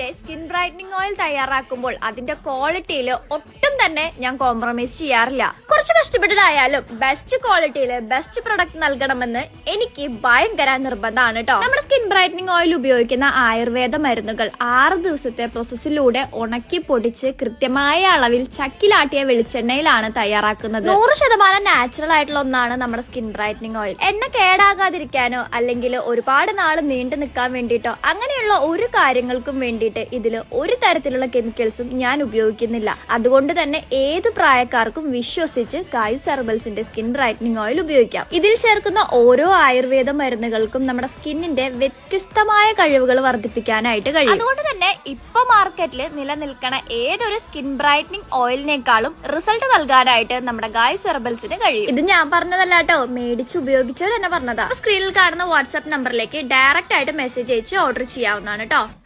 ഹെർബൽസിന്റെ skin brightening oil തയ്യാറാക്കുമ്പോൾ അതിന്റെ ക്വാളിറ്റിയിൽ ഒട്ടും തന്നെ ഞാൻ കോംപ്രമൈസ് ചെയ്യാറില്ല. കുറച്ച് കഷ്ടപ്പെട്ടതായാലും ബെസ്റ്റ് ക്വാളിറ്റിയിൽ ബെസ്റ്റ് പ്രൊഡക്റ്റ് നൽകണമെന്ന് എനിക്ക് ഭയങ്കര നിർബന്ധമാണ് കേട്ടോ നമ്മുടെ സ്കിൻ ബ്രൈറ്റനിങ് ഓയിൽ ഉപയോഗിക്കുന്ന ആയുർവേദ മരുന്നുകൾ ആറ് ദിവസത്തെ പ്രോസസ്സിലൂടെ ഉണക്കി പൊടിച്ച് കൃത്യമായ അളവിൽ ചക്കിലാട്ടിയ വെളിച്ചെണ്ണയിലാണ് തയ്യാറാക്കുന്നത്. നൂറ് ശതമാനം നാച്ചുറൽ ആയിട്ടുള്ള ഒന്നാണ് നമ്മുടെ സ്കിൻ ബ്രൈറ്റനിങ് ഓയിൽ എണ്ണ കേടാകാതിരിക്കാനോ അല്ലെങ്കിൽ ഒരുപാട് നാൾ നീണ്ടു നിൽക്കാൻ വേണ്ടിയിട്ടോ അങ്ങനെയുള്ള ഒരു കാര്യങ്ങൾക്കും വേണ്ടിയിട്ട് ഇതിൽ ഒരു തരത്തിലുള്ള കെമിക്കൽസും ഞാൻ ഉപയോഗിക്കുന്നില്ല. അതുകൊണ്ട് തന്നെ ഏത് പ്രായക്കാർക്കും വിശ്വസിച്ച് കായു സെർബൽസിന്റെ സ്കിൻ ബ്രൈറ്റനിങ് ഓയിൽ ഉപയോഗിക്കാം. ഇതിൽ ചേർക്കുന്ന ഓരോ ആയുർവേദ മരുന്നുകൾക്കും നമ്മുടെ സ്കിന്നിന്റെ വ്യത്യസ്തമായ കഴിവുകൾ വർദ്ധിപ്പിക്കാനായിട്ട് കഴിയും. അതുകൊണ്ട് തന്നെ ഇപ്പൊ മാർക്കറ്റിൽ നിലനിൽക്കണ ഏതൊരു സ്കിൻ ബ്രൈറ്റനിങ് ഓയിലിനേക്കാളും റിസൾട്ട് നൽകാനായിട്ട് നമ്മുടെ ഗായ് സെർബൽസിന് കഴിയും. ഇത് ഞാൻ പറഞ്ഞതല്ല കേട്ടോ. മേടിച്ച് ഉപയോഗിച്ചവർ തന്നെ പറഞ്ഞതാ. സ്ക്രീനിൽ കാണുന്ന വാട്സ്ആപ്പ് നമ്പറിലേക്ക് ഡയറക്റ്റ് ആയിട്ട് മെസ്സേജ് അയച്ച് ഓർഡർ ചെയ്യാവുന്നതാണ് കേട്ടോ.